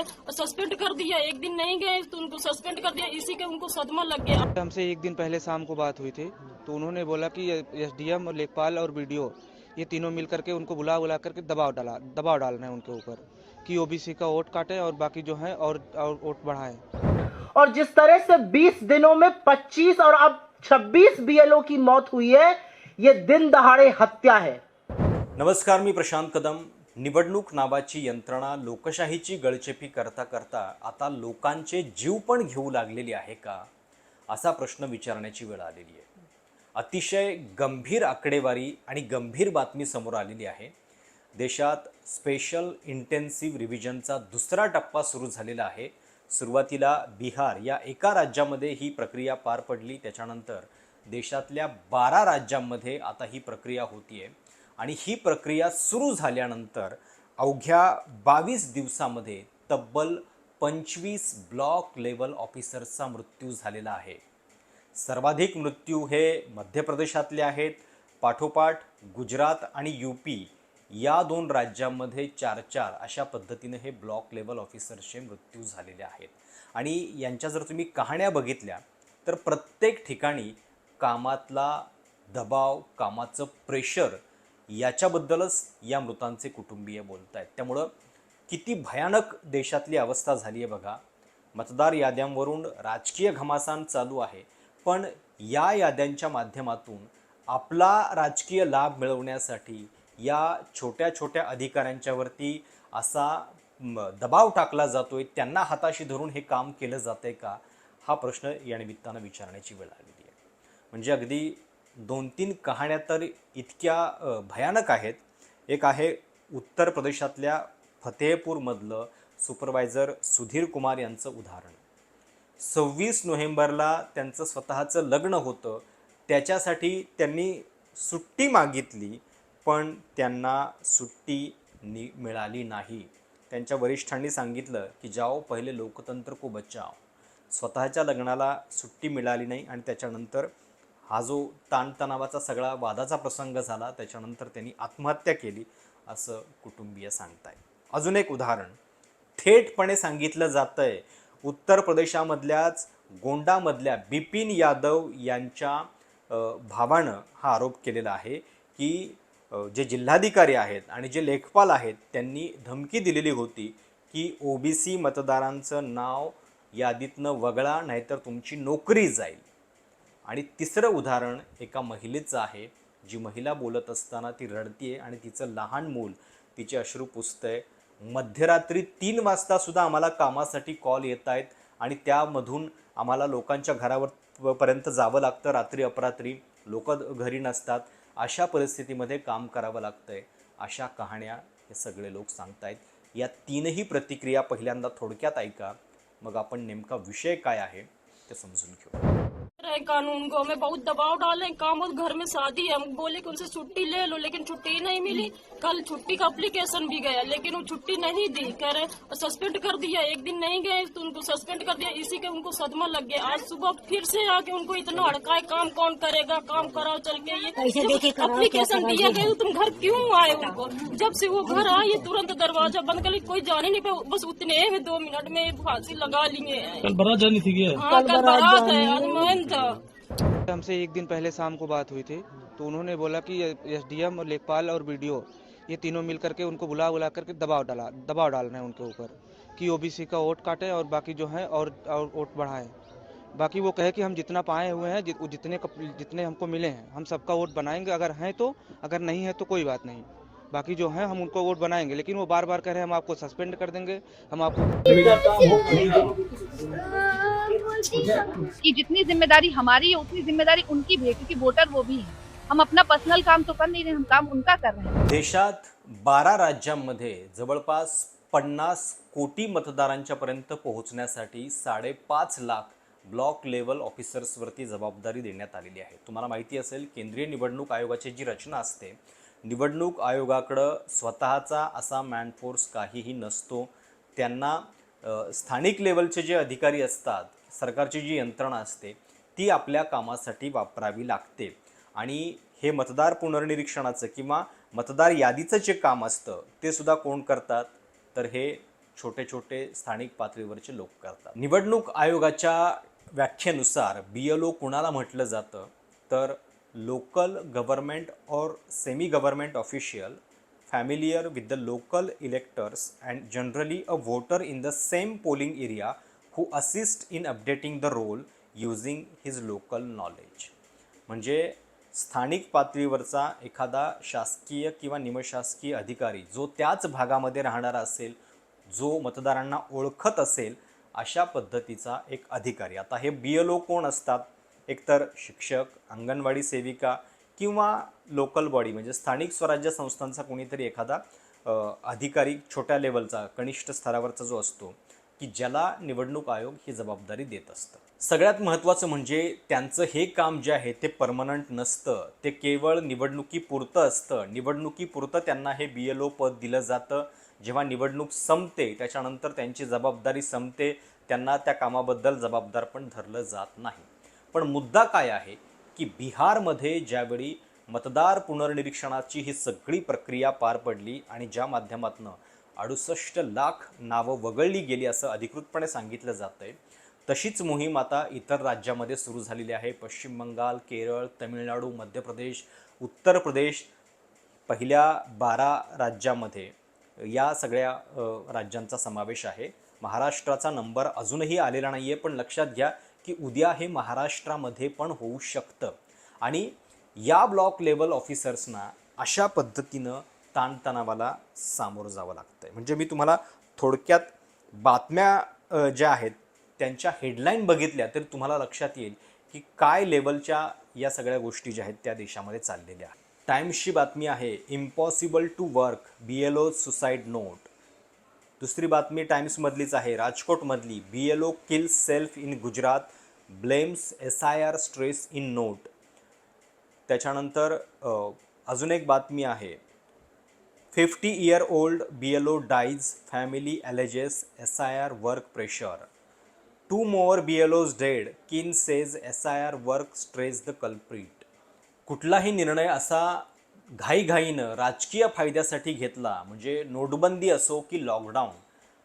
रहे सस्पेंड कर दिया एक दिन नहीं गए तो उनको सस्पेंड कर दिया इसी के उनको सदमा लग गया। हमसे एक दिन पहले शाम को बात हुई थी तो उन्होंने बोला कि एसडीएम और लेखपाल और वीडियो ये तीनों मिल करके उनको बुला बुला करके दबाव डाला दबाव डालना है उनके ऊपर कि ओबीसी का वोट काटे और बाकी जो है और और वोट बढ़ाए। और जिस तरह से 20 दिनों में 25 और अब 26 बीएलओ की मौत हुई है ये दिन दहाड़े हत्या है। नमस्कार मैं प्रशांत कदम निवडणूक नावाची यंत्रणा लोकशाहीची गळचेपी करता करता आता लोकांचे जीव पण घेऊ लागलेली आहे का? असा प्रश्न विचारण्याची वेळ आलेली आहे. अतिशय गंभीर आकडेवारी आणि गंभीर बातमी समोर आलेली आहे. देशात स्पेशल इंटेन्सिव्ह रिव्हिजनचा दुसरा टप्पा सुरू झालेला आहे. सुरुवातीला बिहार या एका राज्यामध्ये ही प्रक्रिया पार पडली. त्याच्यानंतर देशातल्या बारा राज्यांमध्ये आता ही प्रक्रिया होती आहे आणि ही प्रक्रिया सुरू झाल्यानंतर अवघ्या बावीस दिवसामध्ये तब्बल पंचवीस ब्लॉक लेवल ऑफिसर्सचा मृत्यू झालेला आहे. सर्वाधिक मृत्यू हे मध्य प्रदेशातले आहेत. पाठोपाठ गुजरात आणि यू पी या दोन राज्यांमध्ये चार चार अशा पद्धतीने हे ब्लॉक लेवल ऑफिसर्सचे मृत्यू झालेले आहेत. आणि यांच्या जर तुम्ही कहाण्या बघितल्या तर प्रत्येक ठिकाणी कामातला दबाव कामाचं प्रेशर याच्याबद्दलच या मृतांचे कुटुंबीय बोलत आहेत त्यामुळं किती भयानक देशातली अवस्था झाली आहे बघा. मतदार याद्यांवरून राजकीय घमासान चालू आहे. पण या याद्यांच्या माध्यमातून आपला राजकीय लाभ मिळवण्यासाठी या छोट्या छोट्या अधिकाऱ्यांच्यावरती असा दबाव टाकला जातोय. त्यांना हाताशी धरून हे काम केलं जातंय का? हा प्रश्न या निमित्तानं विचारण्याची वेळ आलेली आहे. म्हणजे अगदी दोन तीन कहाण्या तर इतक्या भयानक आहेत. एक आहे उत्तर प्रदेशातल्या फतेहपूरमधलं सुपरवायझर सुधीर कुमार यांचं उदाहरण. सव्वीस नोव्हेंबरला त्यांचं स्वतःचं लग्न होतं. त्याच्यासाठी त्यांनी सुट्टी मागितली पण त्यांना सुट्टी नि मिळाली नाही. त्यांच्या वरिष्ठांनी सांगितलं की जाओ पहिले लोकतंत्र को बचाओ. स्वतःच्या लग्नाला सुट्टी मिळाली नाही आणि त्याच्यानंतर हा जो ताणतणावाचा सगळा वादाचा प्रसंग झाला त्याच्यानंतर त्यांनी आत्महत्या केली असं कुटुंबीय सांगताय. अजून एक उदाहरण. थेटपणे सांगितलं जातंय उत्तर प्रदेशामधल्याच गोंडामधल्या बिपिन यादव यांच्या भावानं हा आरोप केलेला आहे की जे जिल्हाधिकारी आहेत आणि जे लेखपाल आहेत त्यांनी धमकी दिलेली होती की ओबीसी मतदारांचं नाव यादीतनं वगळा नाहीतर तुमची नोकरी जाईल. आणि तिसरं उदाहरण एका महिलेचं आहे. जी महिला बोलत असताना ती रडतीये आणि तिचं लहान मूल तिचे अश्रू पुसतंय. मध्यरात्री तीन वाजतासुद्धा आम्हाला कामासाठी कॉल येत आहेत आणि त्यामधून आम्हाला लोकांच्या घरावर पर्यंत जावं लागतं. रात्री अपरात्री लोक घरी नसतात. अशा परिस्थितीमध्ये काम करावं लागतंय. अशा कहाण्या हे सगळे लोक सांगतायत. या तीनही प्रतिक्रिया पहिल्यांदा थोडक्यात ऐका. मग आपण नेमका विषय काय आहे ते समजून घेऊ. रहे कानून को हमें बहुत दबाव डाले काम और घर में शादी है। हम बोले कि उनसे छुट्टी ले लो लेकिन छुट्टी नहीं मिली। कल छुट्टी का अप्लीकेशन भी गया लेकिन वो छुट्टी नहीं दी। कह रहे और सस्पेंड कर दिया। एक दिन नहीं गए तो उनको सस्पेंड कर दिया। इसी के उनको सदमा लग गया। आज सुबह फिर से आके उनको इतना हड़काए काम कौन करेगा? काम कराओ चल के कैसे ये क्या दिया गया तो तुम घर क्यों आए उनको जब से वो घर आए तुरंत दरवाज़ा बंद कर ली, कोई जाने नहीं पे बस उतने में दो मिनट में फांसी लगा लिए। हैं कल बारात जानी थी हाँ कल बारात है था हमसे एक दिन पहले शाम को बात हुई थी तो उन्होंने बोला कि एसडीएम और लेखपाल और वीडियो ये तीनों मिल करके उनको बुला बुला करके दबाव डाला, दबाव डालना है उनके ऊपर, कि ओबीसी का वोट काटे और बाकी जो है और और वोट बढ़ाए। बाकी वो कहे कि हम जितना पाए हुए हैं जितने जितने हमको मिले हैं, हम सबका वोट बनाएँगे, अगर हैं तो अगर नहीं है तो कोई बात नहीं। बाकी जो है हम उनको वोट बनाएंगे। लेकिन वो बार बार कह रहे हैं हम आपको सस्पेंड कर देंगे। हम आपको कि जितनी जिम्मेदारी हमारी है उतनी जिम्मेदारी उनकी भी है क्योंकि वोटर वो भी है। हम अपना पर्सनल काम तो कर नहीं रहे हम काम उनका कर रहे हैं। देशात बारा राज्यांमध्ये जवळपास पन्नास कोटी मतदारांच्या पर्यंत पोहोचण्यासाठी साडेपाच लाख ब्लॉक लेवल ऑफिसर्सवरती जबाबदारी देण्यात आलेली आहे. तुम्हाला माहिती असेल केंद्रीय निवडणूक आयोगाची जी रचना असते निवडणूक आयोगाकडं स्वतःचा असा मॅनफोर्स काहीही नसतो. त्यांना स्थानिक लेवलचे जे अधिकारी असतात सरकारची जी यंत्रणा असते ती आपल्या कामासाठी वापरावी लागते. आणि हे मतदार पुनर्निरीक्षणाचं किंवा मतदार यादीचं जे काम असतं ते सुद्धा कोण करतात? तर हे छोटे छोटे स्थानिक पातळीवरचे लोक करतात. निवडणूक आयोगाच्या व्याख्येनुसार बी एल ओ कुणाला म्हटलं जातं? तर लोकल गव्हर्नमेंट और semi government official familiar with the local electors and generally a voter in the same polling area who assist in updating the roll using his local knowledge. म्हणजे स्थानिक पातळीवरचा एखादा शासकीय किंवा निमशासकीय अधिकारी जो त्याच भागामध्ये राहणारा असेल जो मतदारांना ओळखत असेल अशा पद्धतीचा एक अधिकारी. आता हे बी एल ओ कोण असतात? एकतर शिक्षक अंगणवाडी सेविका किंवा लोकल बॉडी म्हणजे स्थानिक स्वराज्य संस्थांचा कोणीतरी एखादा अधिकारी छोट्या लेवलचा कनिष्ठ स्तरावरचा जो असतो की ज्याला निवडणूक आयोग ही जबाबदारी देत असतं. सगळ्यात महत्त्वाचं म्हणजे त्यांचं हे काम जे आहे ते परमनंट नसतं. ते केवळ निवडणुकीपुरतं असतं. निवडणुकीपुरतं त्यांना हे बी एल ओ पद दिलं जातं. जेव्हा निवडणूक संपते त्याच्यानंतर त्यांची जबाबदारी संपते त्यांना त्या कामाबद्दल जबाबदार पण धरलं जात नाही. पण मुद्दा काय आहे की बिहारमध्ये ज्यावेळी मतदार पुनर्निरीक्षणाची ही सगळी प्रक्रिया पार पडली आणि ज्या माध्यमातून अडुसष्ट लाख नावं वगळली गेली असं अधिकृतपणे सांगितलं जातं आहे तशीच मोहीम आता इतर राज्यामध्ये सुरू झालेली आहे. पश्चिम बंगाल केरळ तमिळनाडू मध्य प्रदेश उत्तर प्रदेश पहिल्या बारा राज्यामध्ये या सगळ्या राज्यांचा समावेश आहे. महाराष्ट्राचा नंबर अजूनही आलेला नाही आहे पण लक्षात घ्या की उद्या हे महाराष्ट्रामध्ये पण होऊ शकतं. आणि या ब्लॉक लेवल ऑफिसर्सना अशा पद्धतीनं ताणतणावाला सामोरं जावं लागतं आहे म्हणजे मी तुम्हाला थोडक्यात बातम्या ज्या आहेत त्यांच्या हेडलाईन बघितल्या तर तुम्हाला लक्षात येईल की काय लेवलच्या या सगळ्या गोष्टी ज्या आहेत त्या देशामध्ये चाललेल्या. आहेत बातमी आहे impossible to work B L O suicide note. दुसरी बातमी टाइम्समधलीच आहे. राजकोटमधली B L O kills self in Gujarat blames S I R stress in note त्याच्यानंतर अजून एक बातमी आहे. Fifty year old B L O dies family alleges S I R work pressure two more B L Os dead kin says S I R work stress the culprit कुठलाही निर्णय असा घाईघाईनं राजकीय फायद्यासाठी घेतला म्हणजे नोटबंदी असो की लॉकडाऊन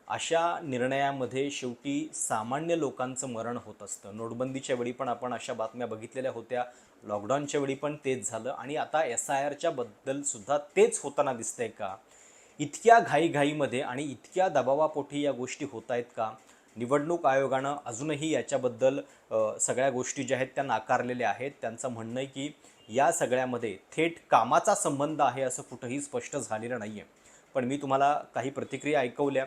अशा निर्णयामध्ये शेवटी सामान्य लोकांचं मरण होत असतं. नोटबंदीच्या वेळी पण आपण अशा बातम्या बघितलेल्या होत्या. लॉकडाऊनच्या वेळी पण तेच झालं आणि आता एस आय आरच्या बद्दलसुद्धा तेच होताना दिसतंय का? इतक्या घाईघाईमध्ये आणि इतक्या दबावापोटी या गोष्टी होत आहेत का? निवडणूक आयोगानं अजूनही याच्याबद्दल सगळ्या गोष्टी ज्या आहेत त्या नाकारलेल्या आहेत. त्यांचं म्हणणं आहे की या सगळ्यामध्ये थेट कामाचा संबंध आहे असं कुठंही स्पष्ट झालेलं नाही आहे पण मी तुम्हाला काही प्रतिक्रिया ऐकवल्या.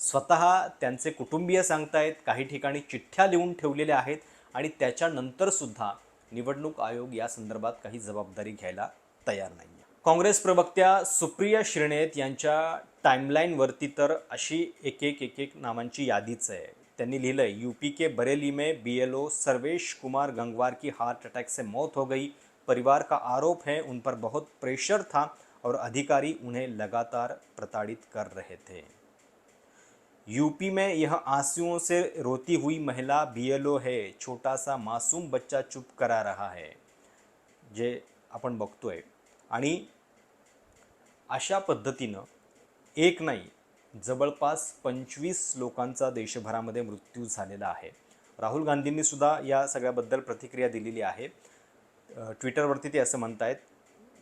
स्वतः त्यांचे कुटुंबीय सांगतायत काही ठिकाणी चिठ्ठ्या लिहून ठेवलेल्या आहेत आणि त्याच्यानंतरसुद्धा निवडणूक आयोग या संदर्भात काही जबाबदारी घ्यायला तयार नाही आहे काँग्रेस प्रवक्त्या सुप्रिया श्रेणेत यांच्या टाईमलाईनवरती तर अशी एक एक एक एक नामांची यादीच आहे. त्यांनी लिहिलं है यूपी के बरेली में बीएलओ सर्वेश कुमार गंगवार की हार्ट अटैक से मौत हो गई परिवार का आरोप है उन पर बहुत प्रेशर था और अधिकारी उन्हें लगातार प्रताड़ित कर रहे थे। यूपी में यह आंसुओं से रोती हुई महिला बीएलओ है। छोटा सा मासूम बच्चा चुप करा रहा है। जे आपण बघतोय। आणि अशा पद्धतीनं एक नाही जवळपास पंचवीस लोकांचा देशभरामध्ये मृत्यू झालेला आहे. राहुल गांधींनी सुद्धा या सगळ्याबद्दल प्रतिक्रिया दिलेली आहे. ट्विटरवरती ते असं म्हणतायत,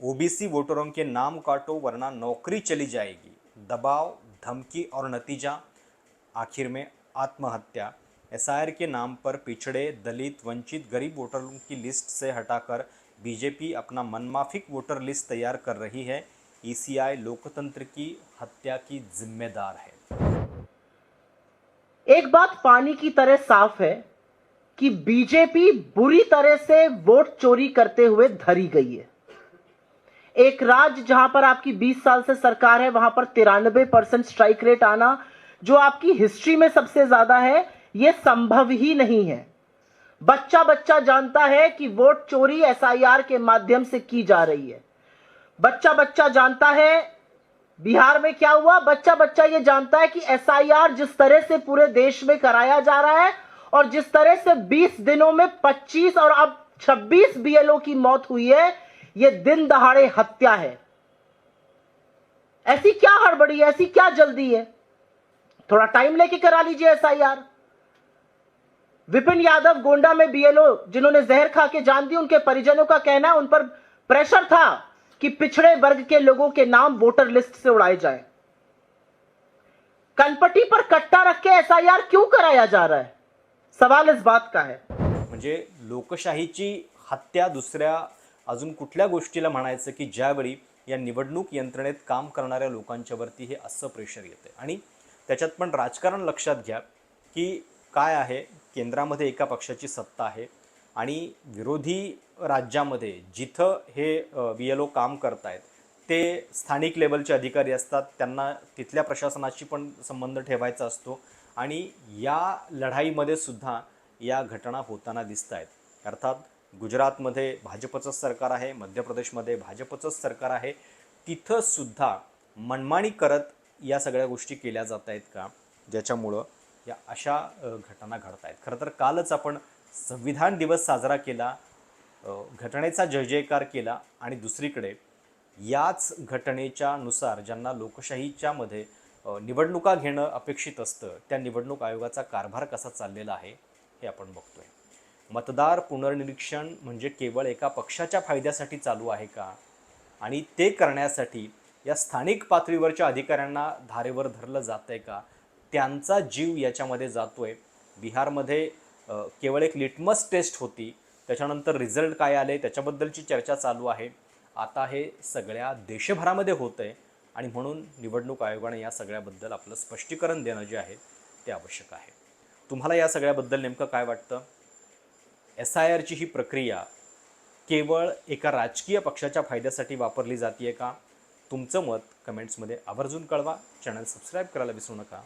ओबीसी वोटरों के नाम काटो वरना नौकरी चली जाएगी. दबाव, धमकी और नतीजा, आखिर में आत्महत्या. एसआईआर के नाम पर पिछड़े, दलित, वंचित, गरीब वोटरों की लिस्ट से हटाकर बीजेपी अपना मनमाफिक वोटर लिस्ट तैयार कर रही है। ईसीआई लोकतंत्र की हत्या की जिम्मेदार है। एक बात पानी की तरह साफ़ है कि बीजेपी बुरी तरह से वोट चोरी करते हुए धरी गई है। एक राज्य जहाँ पर आपकी 20 साल से सरकार है, वहाँ पर तिरानबे परसेंट स्ट्राइक रेट आना, जो आपकी हिस्ट्री में सबसे ज़्यादा है यह संभव ही नहीं है। बच्चा बच्चा जानता है कि वोट चोरी एसआईआर के माध्यम से की जा रही है। बच्चा बच्चा जानता है, बिहार में क्या हुआ? बच्चा बच्चा ये जानता है कि एसआईआर जिस तरह से पूरे देश में कराया जा रहा है और जिस तरह से 20 दिनों में 25 और अब 26 बीएलओ की मौत हुई है यह दिन दहाड़े हत्या है। ऐसी क्या हड़बड़ी है? ऐसी क्या जल्दी है? थोड़ा टाइम लेके करा लीजिए एसआईआर। विपिन यादव गोंडा में बीएलओ, जिन्होंने जहर खा के जान दी, उनके परिजनों का कहना, उन पर प्रेशर था कि पिछड़े वर्ग के लोगों के नाम वोटर लिस्ट से उड़ाए जाएँ। कनपट्टी पर कट्टा रख के एसआईआर क्यों कराया जा रहा है? सवाल इस बात का है म्हणजे लोकशाहीची हत्या दुसऱ्या अजून कुठल्या गोष्टीला म्हणायचं की ज्यावेळी या निवडणूक यंत्रणेत काम करणाऱ्या लोकांच्यावरती हे असं प्रेशर येतं आणि त्याच्यात पण राजकारण लक्षात घ्या की काय आहे? केंद्रामध्ये एका पक्षाची सत्ता आहे आणि विरोधी राज्यामध्ये जिथं हे बी एल ओ काम करतायत ते स्थानिक लेवलचे अधिकारी असतात त्यांना तिथल्या प्रशासनाशी पण संबंध ठेवायचा असतो. आणि या लढाईमध्ये सुद्धा या घटना होताना दिसत आहेत अर्थात गुजरातमध्ये भाजपचंच सरकार आहे मध्य प्रदेशमध्ये भाजपचंच सरकार आहे तिथंसुद्धा मनमाणी करत या सगळ्या गोष्टी केल्या जात आहेत का? ज्याच्यामुळं या अशा घटना घडत आहेत खरं तर कालच आपण संविधान दिवस साजरा केला घटनेचा जय जयकार केला आणि दुसरीकडे याच घटनेच्या नुसार ज्यांना लोकशाहीच्यामध्ये निवडणुका घेणं अपेक्षित असतं. त्या निवडणूक आयोगाचा कारभार कसा चाललेला आहे हे आपण बघतोय. मतदार पुनर्निरीक्षण म्हणजे केवळ एका पक्षाच्या फायद्यासाठी चालू आहे का? आणि ते करण्यासाठी या स्थानिक पातळीवरच्या अधिकाऱ्यांना धारेवर धरलं जात आहे का? त्यांचा जीव याच्यामध्ये जातो आहे बिहारमध्ये केवळ एक लिटमस टेस्ट होती. त्याच्यानंतर रिझल्ट काय आले? त्याच्याबद्दलची चर्चा चालू आहे. आता हे सगळ्या देशभरामध्ये होतं आहे आणि म्हणून निवडणूक आयोगाने या सगळ्याबद्दल आपलं स्पष्टीकरण देणं जे आहे ते आवश्यक आहे. तुम्हाला या सगळ्याबद्दल नेमकं काय वाटतं? एस आय आरची ही प्रक्रिया केवळ एका राजकीय पक्षाच्या फायद्यासाठी वापरली जाते का? तुमचं मत कमेंट्समध्ये आवर्जून कळवा. चॅनल सबस्क्राईब करायला विसरू नका.